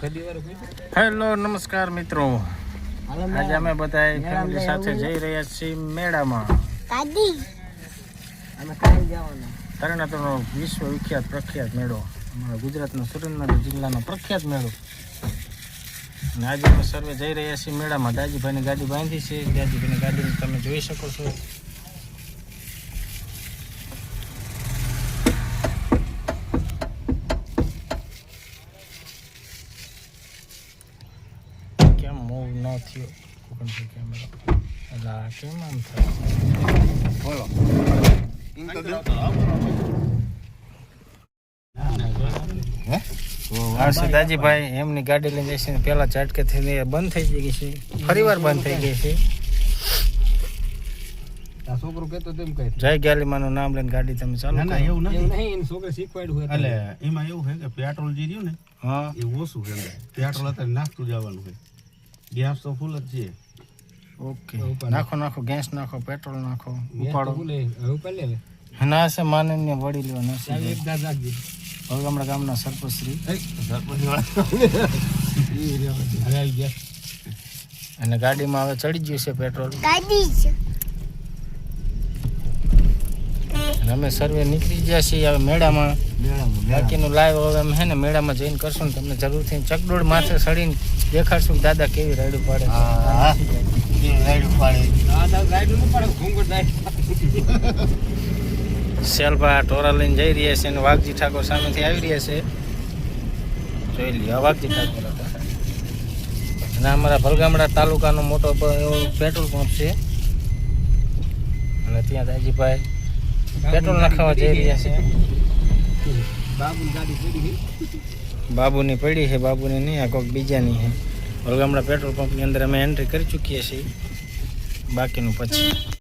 Hello નમસ્કાર મિત્રો. આજે અમે બધા ફેમિલી સાથે જઈ રહ્યા છીએ મેળામાં. દાદી અમે કાલે જવાના. તરણાતરનો વિશ્વ વિખ્યાત પ્રખ્યાત મેળો. અમારા ગુજરાતનો સુરેન્દ્રનગર જિલ્લાનો પ્રખ્યાત મેળો. અને આજે અમે સર્વે જઈ રહ્યા છીએ મેળામાં. દાજીભાઈની ગાડી બાંધી છે. દાજીભાઈની ગાડીને તમે જોઈ શકો છો કેમ મૂવ ન થયો. કોકણથી કેમેરા એટલે આ કેમ આમ થાય? બોલો. સીતાજીભાઈ એમની ગાડી લઈને જશે પેલા ઝાટકે થઈને બંધ થઈ ગઈ છે. ફરીવાર બંધ થઈ ગઈ છે. આ છોકરો કેતો તેમ કહે જય ગાલીમાનું નામ લઈને ગાડી તમે ચાલુ ના ના. એવું એવું નથી. નહીં છોકરે શીખવાડ્યું હોય એટલે એમાં એવું છે કે પેટ્રોલ જે રહ્યું ને હા. એ ઓછું છે. પેટ્રોલ અત્યારે નાખતું જવાનું છે. ગેસ તો ફૂલ જ છે. ઓકે. નાખો નાખો ગેસ નાખો પેટ્રોલ નાખો ઉપાડો. હવે ઉપર લે. ના છે માનન્ય વડી લ્યો ના છે એક દાદ રાખજે. વલગામડા ગામના સરપંચ શ્રી સરપંચ અને ગાડીમાં હવે ચડી ગયું છે પેટ્રોલ. ગાડી છે અને અમે સર્વે નીકળી ગયા છીએ હવે મેળામાં. બાકીનું લાઈવ હવે અમે હે ને મેળામાં જઈને કરશું ને તમને જરૂરથી ચકડોળ માથે સડીને દેખાડશું કે દાદા કેવી રાયડું પાડે શેલભા ટોરા લઈને જઈ રહ્યા છે અને વાઘજી ઠાકોર સામેથી આવી રહ્યા છે. જોઈ લ્યો વાઘજી ઠાકોર હતા. અને અમારા ભલગામડા તાલુકાનો મોટો એવો પેટ્રોલ પંપ છે. અને ત્યાં દાજીભાઈ પેટ્રોલ નાખવા જઈ રહ્યા છે. બાબુ ગાડી પડી બાબુની પડી છે બાબુની નહીં આ કોઈક બીજાની છે. વલગામડા પેટ્રોલ પંપની અંદર અમે એન્ટ્રી કરી ચૂકીએ છીએ. બાકીનું પછી.